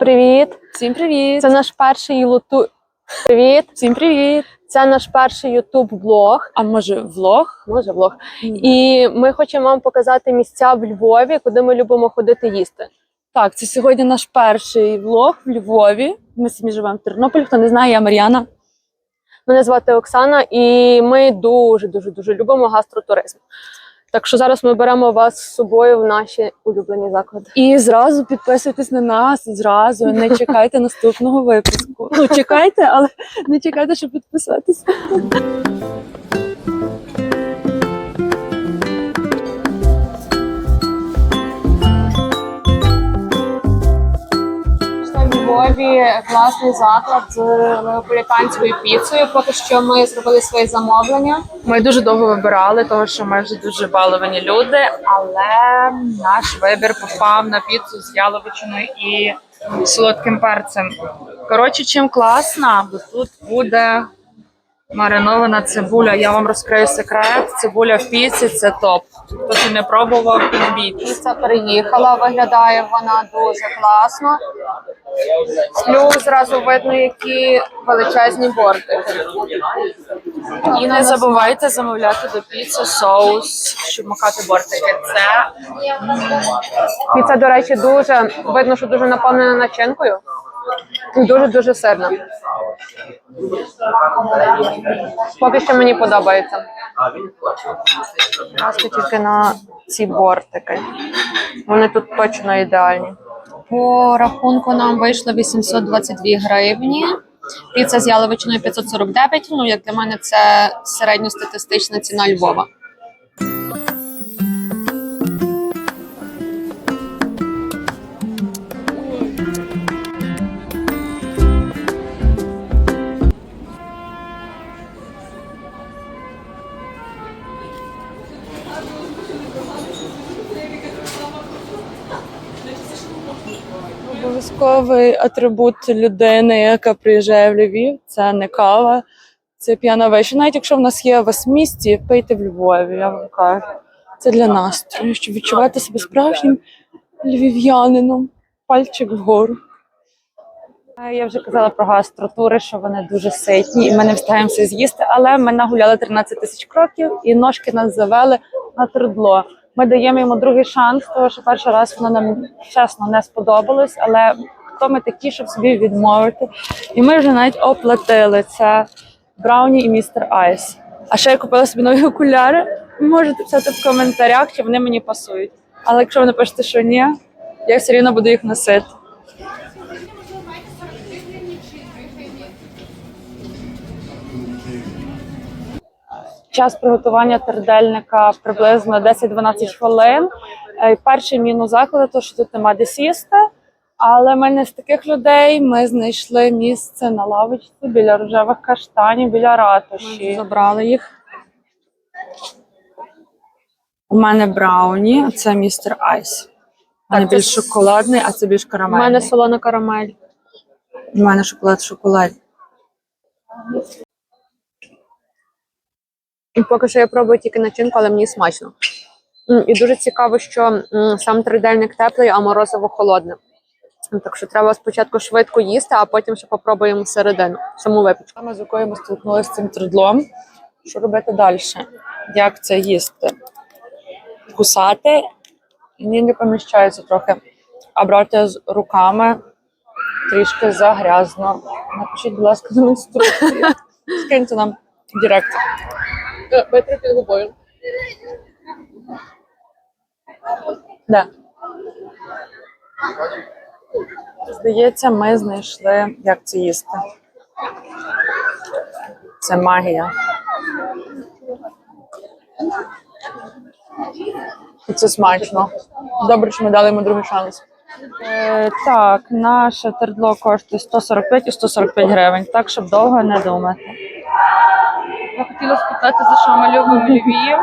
Привіт! Всім привіт! Це наш перший ютуб. Привіт! Всім привіт! Це наш перший ютуб блог. А може влог? Може, влог. І ми хочемо вам показати місця в Львові, куди ми любимо ходити їсти. Так, це сьогодні наш перший влог в Львові. Ми самі живемо в Тернополі. Хто не знає, я Мар'яна. Мене звати Оксана, і ми дуже дуже дуже любимо гастротуризм. Так що зараз ми беремо вас з собою в наші улюблені заклади. І зразу підписуйтесь на нас, зразу не чекайте наступного випуску. Ну, чекайте, але не чекайте, щоб підписатися. Львові класний заклад з неаполітанською піцею. Поки що ми зробили своє замовлення. Ми дуже довго вибирали, тому що ми вже дуже баловані люди, але наш вибір попав на піцу з яловичиною і солодким перцем. Коротше, чим класна, бо тут буде маринована цибуля. Я вам розкрию секрет. Цибуля в піці це топ. Хто ще не пробував, не. Піца приїхала, виглядає вона дуже класно. Плюс зразу видно, які величезні борти. І не забувайте замовляти до піци соус, щоб макати бортики. Це Піца, до речі, дуже видно, що дуже наповнена начинкою. Дуже-дуже сирна. Поки що мені подобається. Ласка тільки на ці бортики. Вони тут точно ідеальні. По рахунку нам вийшло 822 гривні. Піца з яловичиною 549. Ну, як для мене, це середньостатистична ціна Львова. Обов'язковий атрибут людини, яка приїжджає в Львів. Це не кава, це п'яна веща. Навіть якщо в нас є вас в місті, пийте в Львові, я вам кажу. Це для настрою, щоб відчувати себе справжнім львів'янином. Пальчик вгору. Я вже казала про гастротури, що вони дуже ситні, і ми не встигаємо все з'їсти. Але ми нагуляли 13 тисяч кроків, і ножки нас завели на тердло. Ми даємо йому другий шанс, тому що перший раз воно нам чесно не сподобалось. Але хто ми такі, щоб собі відмовити? І ми вже навіть оплатили це Брауні і містер Айс. А ще я купила собі нові окуляри. Можете писати в коментарях, чи вони мені пасують. Але якщо ви напишете, що ні, я все рівно буду їх носити. Час приготування тердельника приблизно 10-12 хвилин. Е, Перший мінус закладу, то що тут нема де сісти. Але ми не з таких людей. Ми знайшли місце на лавочці біля рожевих каштанів, біля ратуші. Забрали їх. У мене брауні, а це містер Айс. У мене більш шоколадний, а це більш У мене солона карамель. У мене шоколад шоколад. І поки що я пробую тільки начинку, але мені смачно. І дуже цікаво, що сам тридельник теплий, а морозиво холодне. Так що треба спочатку швидко їсти, а потім ще попробуємо середину, саму випічку. Саме з якою ми столкнулися з цим тредлом. Що робити далі? Як це їсти? Кусати і ні, не поміщається трохи. А брати з руками трішки загрязно. Напишіть, будь ласка, на інструкції. Скиньте нам в директ. Під губою. Де? Здається, ми знайшли, як це їсти. Це магія. І це смачно. Добре, що ми дали йому другий шанс. Е, так, наше тердло коштує 145 і 145 гривень, так, щоб довго не думати. Я хотіла спитати, за що мальовуємо Львів.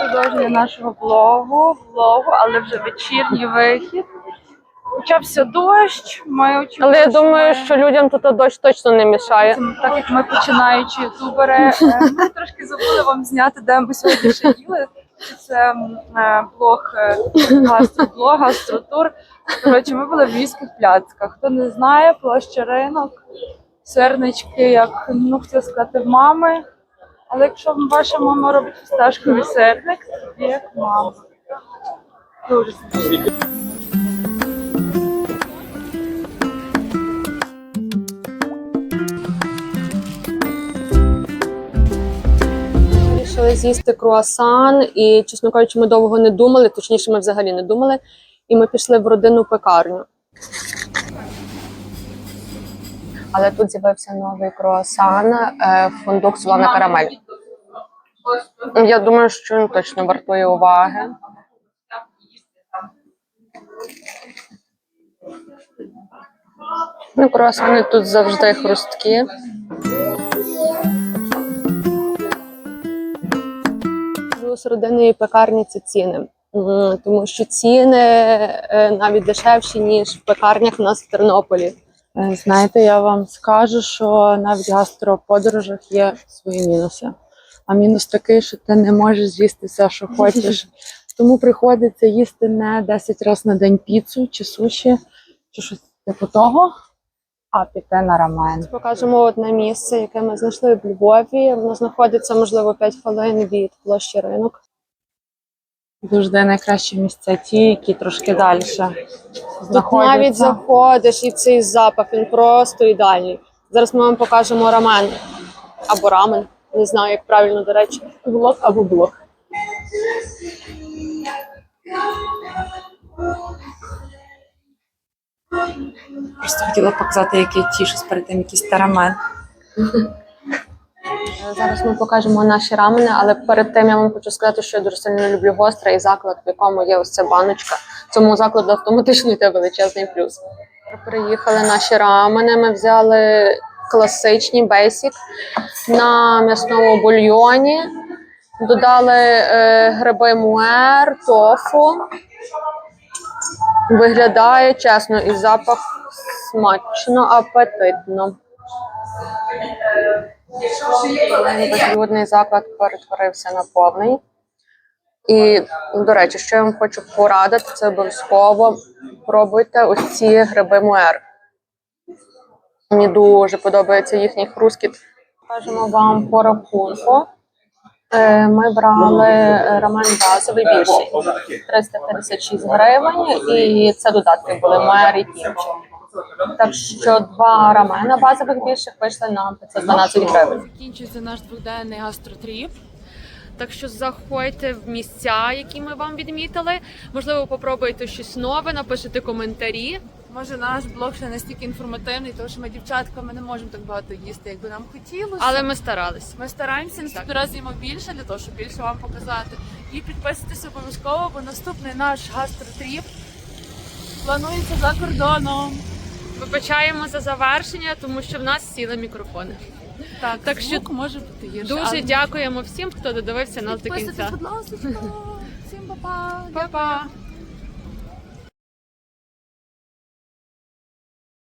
Продовження нашого блогу, блогу, але вже вечірній вихід. Почався дощ. Ми очікуємо, Але я думаю, ми- що людям тут дощ точно не мішає. так як ми починаючи ютубери, е, ми трошки забули вам зняти, де ми сьогодні ще їли. Це е, блог е, гастроблог, гастротур. Коротше, ми були в львівських пляцках. Хто не знає, площа ринок, сирнички, як ну хотіла сказати, в мами. Але якщо ваша мама робить фісташковий сирник, тоді як мама. Дуже смачно. Вирішили з'їсти круасан, і, чесно кажучи, ми довго не думали, точніше, ми взагалі не думали. І ми пішли в родинну пекарню. Але тут з'явився новий круасан, е, фундук солона карамель. Я думаю, що він точно вартує уваги. Ну, круасани тут завжди хрусткі. Плюс родинної пекарні це ціни. Тому що ціни е, навіть дешевші, ніж в пекарнях у нас в Тернополі. Е, Знаєте, я вам скажу, що навіть в гастроподорожах є свої мінуси. А мінус такий, що ти не можеш з'їсти все, що хочеш. Тому приходиться їсти не 10 разів на день піцу чи суші, чи щось типу того, а піти на рамен. Покажемо одне місце, яке ми знайшли в Львові. Воно знаходиться, можливо, 5 хвилин від площі ринок. Завжди найкращі місця ті, які трошки далі. Тут навіть заходиш і цей запах, він просто ідеальний. Зараз ми вам покажемо рамен або рамен. Не знаю, як правильно, до речі, блок або блок. Просто хотіла показати, який тішусь перед тим, якийсь тарамен. Зараз ми покажемо наші рамени, але перед тим я вам хочу сказати, що я дуже сильно люблю гостре і заклад, в якому є ось ця баночка. Цьому закладу автоматично йде величезний плюс. Приїхали наші рамени. Ми взяли класичні бейсік на м'ясному бульйоні. Додали е, гриби муер, тофу. Виглядає чесно, і запах смачно, апетитно. Безлюдний заклад перетворився на повний. І, до речі, що я вам хочу порадити, це обов'язково пробуйте ось ці гриби муер. Мені дуже подобається їхній хрускіт. Кажемо вам по рахунку. Е, Ми брали рамен базовий більший 356 гривень, і це додатки були кімчі. Так що два рамена базових більших вийшли на 512 гривень. Закінчується наш дводенний гастротріп. Так що заходьте в місця, які ми вам відмітили. Можливо, попробуйте щось нове, напишете коментарі. Може, наш блог ще настільки інформативний, тому що ми дівчатками не можемо так багато їсти, як би нам хотілося. Але ми старались. ми стараємося наступний раз їмо більше для того, щоб більше вам показати. І підписуйтесь обов'язково, бо наступний наш гастротріп планується за кордоном. Вибачаємо за завершення, тому що в нас сіли мікрофони. Так, Так що може бути гірше. Дуже але дякуємо всім, хто додивився нас до Підписуйтесь, кінця. будь ласка. Всім па-па. Па-па!